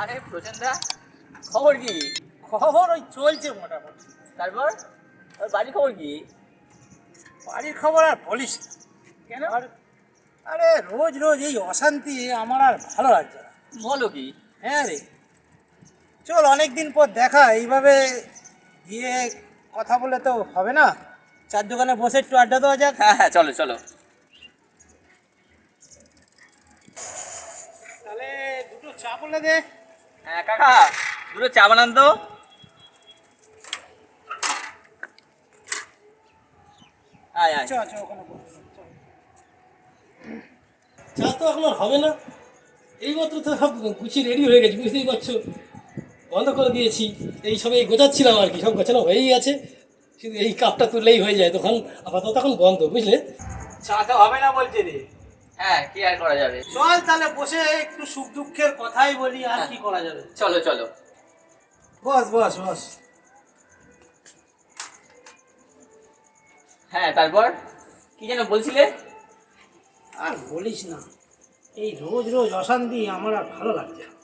আরে প্রচন্দা খবর কি? খবর ওই চলছে মোটামুটি। তারপর? ওর বাড়ির খবর কি? বাড়ির খবর আর বলিস। কেন? আরে রোজ রোজ এই অশান্তি আমার আর ভালো লাগছে না। বলো কি? হ্যাঁ রে। চল অনেক দিন পর দেখা এইভাবে গিয়ে কথা বলে তো হবে না। চার দোকানে বসে একটু আড্ডা দেওয়া যাক। হ্যাঁ হ্যাঁ চলো চলো। তাহলে দুটো চা বলে দে। হ্যাঁ কাকা দুটো চা বানান তো। আয় আয়। চ তো এখন আর হবে না। এইমাত্র তো সব গুছিয়ে রেডি হয়ে গেছে বুঝতেই পারছ। বন্ধ করে দিয়েছি। এই সবে গোছাচ্ছিলাম আর কি সব গোছানো হয়েই গেছে। শুধু এই কাপটা তুললেই হয়ে যায় তখন আপাতত তখন বন্ধ বুঝলে? চা তো হবে না বলছে রে। হ্যাঁ কি আর করা যাবে? চল তাহলে বসে একটু সুখ দুঃখের কথাই বলি আর কি করা যাবে? চলো চলো। বস বস বস। হ্যাঁ তারপর? কি যেন বলছিলে? আর বলিস না এই রোজ রোজ অশান্তি আমার আর ভালো লাগছে না।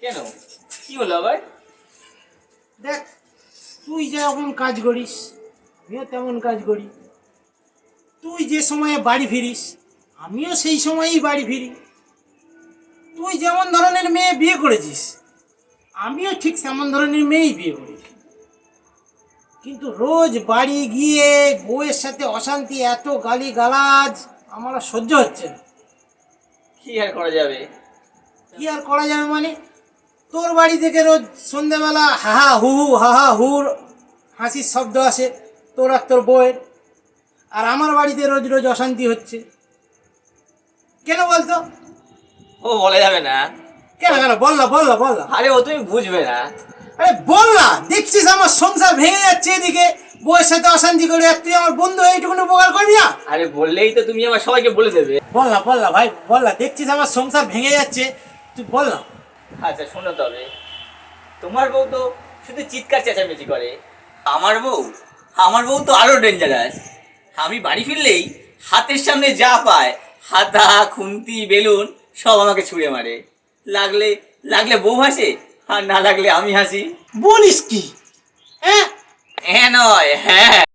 কেন? কি হলো আবার? দেখ তুই যেরকম কাজ করিস আমিও তেমন কাজ করি। তুই যে সময়ে বাড়ি ফিরিস আমিও সেই সময়ই বাড়ি ফিরি। তুই যেমন ধরনের মেয়ে বিয়ে করেছিস আমিও ঠিক তেমন ধরনের মেয়েই বিয়ে করেছি। কিন্তু রোজ বাড়ি গিয়ে বউয়ের সাথে অশান্তি এত গালি গালাজ আমার সহ্য হচ্ছে না। কি আর করা যাবে? কি আর করা যাবে মানে? তোর বাড়ি থেকে রোজ সন্ধ্যেবেলা হাহা হু হু হাহা হুর হাসির শব্দ আসে তোর আর তোর বউয়ের। আর আমার বাড়িতে রোজ রোজ অশান্তি হচ্ছে। কেন বলতো? ও বলা যাবে না। কেন কেন? বল না বল না বল না। আরে ও তুমি বুঝবে না। আরে বল না দেখছিস আমার সংসার ভেঙে যাচ্ছে এদিকে। বউয়ের সাথে অশান্তি করে আর তুই আমার বন্ধু এইটুকুনি উপকার করবি না? আরে বললেই তো তুমি আমার সবাইকে বলে দেবে। বল না বল না ভাই বল না দেখছিস আমার সংসার ভেঙে যাচ্ছে তুই বল না। আচ্ছা শোনো তবে। তোমার বউ তো শুধু চিৎকার চেঁচামেচি করে। আমার বউ? আমার বউ তো আরও ডেঞ্জারাস আমি বাড়ি ফিরলেই হাতের সামনে যা পায় হাতা খুন্তি বেলুন সব আমাকে ছুঁড়ে মারে। লাগলে লাগলে বউ হাসে আর না লাগলে আমি হাসি। বলিস কি? হ্যাঁ? হ্যাঁ নয় হ্যাঁ।